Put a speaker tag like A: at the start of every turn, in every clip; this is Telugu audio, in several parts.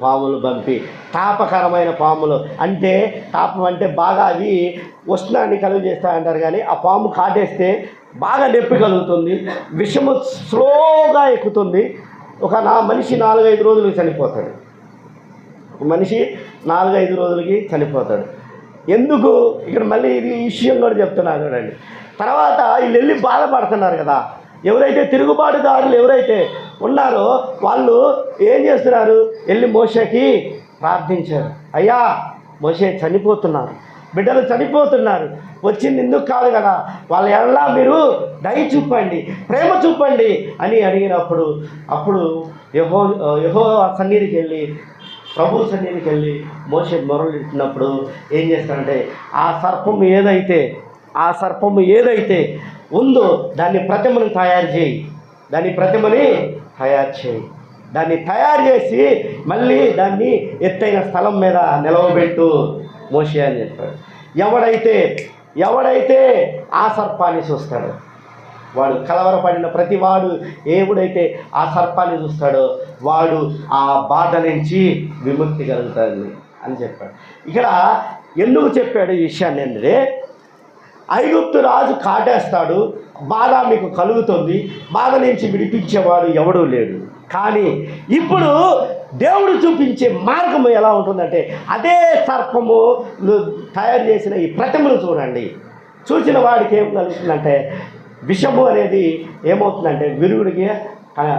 A: పాములు పంపి తాపకరమైన పాములు. అంటే తాపం అంటే బాగా అవి ఉష్ణాన్ని కలుగు చేస్తాయంటారు కానీ ఆ పాము కాటేస్తే బాగా నొప్పి కలుగుతుంది విషము స్లోగా ఎక్కుతుంది. ఒక నా మనిషి నాలుగైదు రోజులకు చనిపోతాడు. మనిషి నాలుగైదు రోజులకి చనిపోతాడు. ఎందుకు? ఇక్కడ మళ్ళీ ఇది ఈ విషయం కూడా చెప్తున్నారు చూడండి. తర్వాత వీళ్ళు వెళ్ళి బాధపడుతున్నారు కదా. ఎవరైతే తిరుగుబాటుదారులు ఎవరైతే ఉన్నారో. వాళ్ళు ఏం చేస్తున్నారు? వెళ్ళి మోసకి ప్రార్థించారు. అయ్యా మోషే చనిపోతున్నారు. బిడ్డలు చనిపోతున్నారు. వచ్చింది ఎందుకు కాదు కదా? వాళ్ళ ఎలా మీరు దయ చూపండి ప్రేమ చూపండి అని అడిగినప్పుడు అప్పుడు యహో యహో సన్నిధికి వెళ్ళి ప్రభు సన్నిధికి వెళ్ళి మోసే మొరలిట్టినప్పుడు ఏం చేస్తారంటే ఆ సర్పం ఏదైతే ఆ సర్పము ఏదైతే ఉందో దాన్ని ప్రతిమను తయారు చేయి. దాని ప్రతిమని తయారు చేయి. దాన్ని తయారు చేసి మళ్ళీ దాన్ని ఎత్తైన స్థలం మీద నిలవబెట్టు మోషే అని చెప్పాడు. ఎవడైతే ఎవడైతే ఆ సర్పాన్ని చూస్తాడో వాడు కలవరపడిన ప్రతి వాడు ఏవుడైతే ఆ సర్పాన్ని చూస్తాడో వాడు ఆ బాధ నుంచి విముక్తి కలుగుతుంది అని చెప్పాడు. ఇక్కడ ఎందుకు చెప్పాడు ఈ విషయాన్ని అంటే ఐగుప్తు రాజు కాటేస్తాడు బాధ మీకు కలుగుతుంది. బాధ నుంచి విడిపించేవాడు ఎవడూ లేడు. కానీ ఇప్పుడు దేవుడు చూపించే మార్గము ఎలా ఉంటుందంటే అదే సర్పము తయారు చేసిన ఈ ప్రతిమను చూడండి. చూసిన వాడికి ఏం కలుగుతుందంటే విషము అనేది ఏమవుతుందంటే విరుగుడికి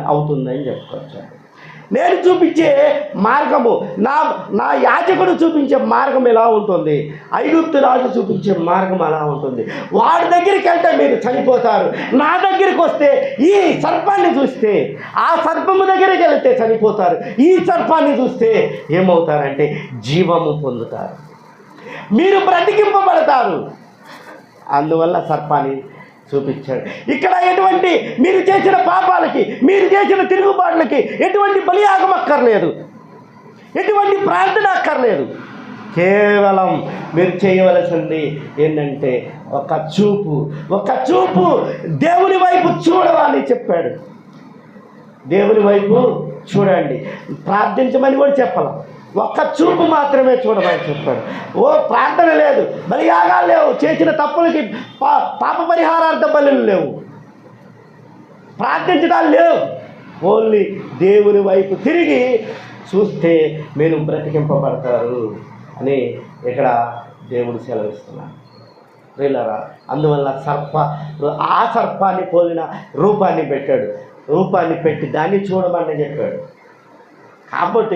A: అవుతుందని చెప్పుకోవచ్చు. నేను చూపించే మార్గము నా నా యాజకుడు చూపించే మార్గం ఎలా ఉంటుంది? ఐగుప్తు రాజు చూపించే మార్గం ఎలా ఉంటుంది. వాడి దగ్గరికి వెళ్తే మీరు చనిపోతారు. నా దగ్గరికి వస్తే ఈ సర్పాన్ని చూస్తే ఆ సర్పము దగ్గరికి వెళితే చనిపోతారు. ఈ సర్పాన్ని చూస్తే ఏమవుతారంటే జీవము పొందుతారు. మీరు బ్రతికింపబడతారు. అందువల్ల సర్పాన్ని చూపించాడు. ఇక్కడ ఎటువంటి మీరు చేసిన పాపాలకి మీరు చేసిన తిరుగుబాటులకి ఎటువంటి బలియాగం అక్కర్లేదు ఎటువంటి ప్రార్థన అక్కర్లేదు. కేవలం మీరు చేయవలసింది ఏంటంటే ఒక చూపు ఒక చూపు దేవుని వైపు చూడవాలని చెప్పాడు. దేవుని వైపు చూడండి. ప్రార్థించమని కూడా చెప్పాలి. ఒక్క చూపు మాత్రమే చూడమని చెప్పాడు. ఓ ప్రార్థన లేదు. బలియాగాలు లేవు. చేసిన తప్పులకి పా పాప పరిహారార్థ బలులు లేవు. ప్రార్థించడాలు లేవు. ఓన్లీ దేవుని వైపు తిరిగి చూస్తే మీరు బ్రతికింపబడతారు అని ఇక్కడ దేవుడు సెలవిస్తున్నాను వీళ్ళరా అందువల్ల సర్ప ఆ సర్పాన్ని పోలిన రూపాన్ని పెట్టాడు. రూపాన్ని పెట్టి దాన్ని చూడమని చెప్పాడు. కాబట్టి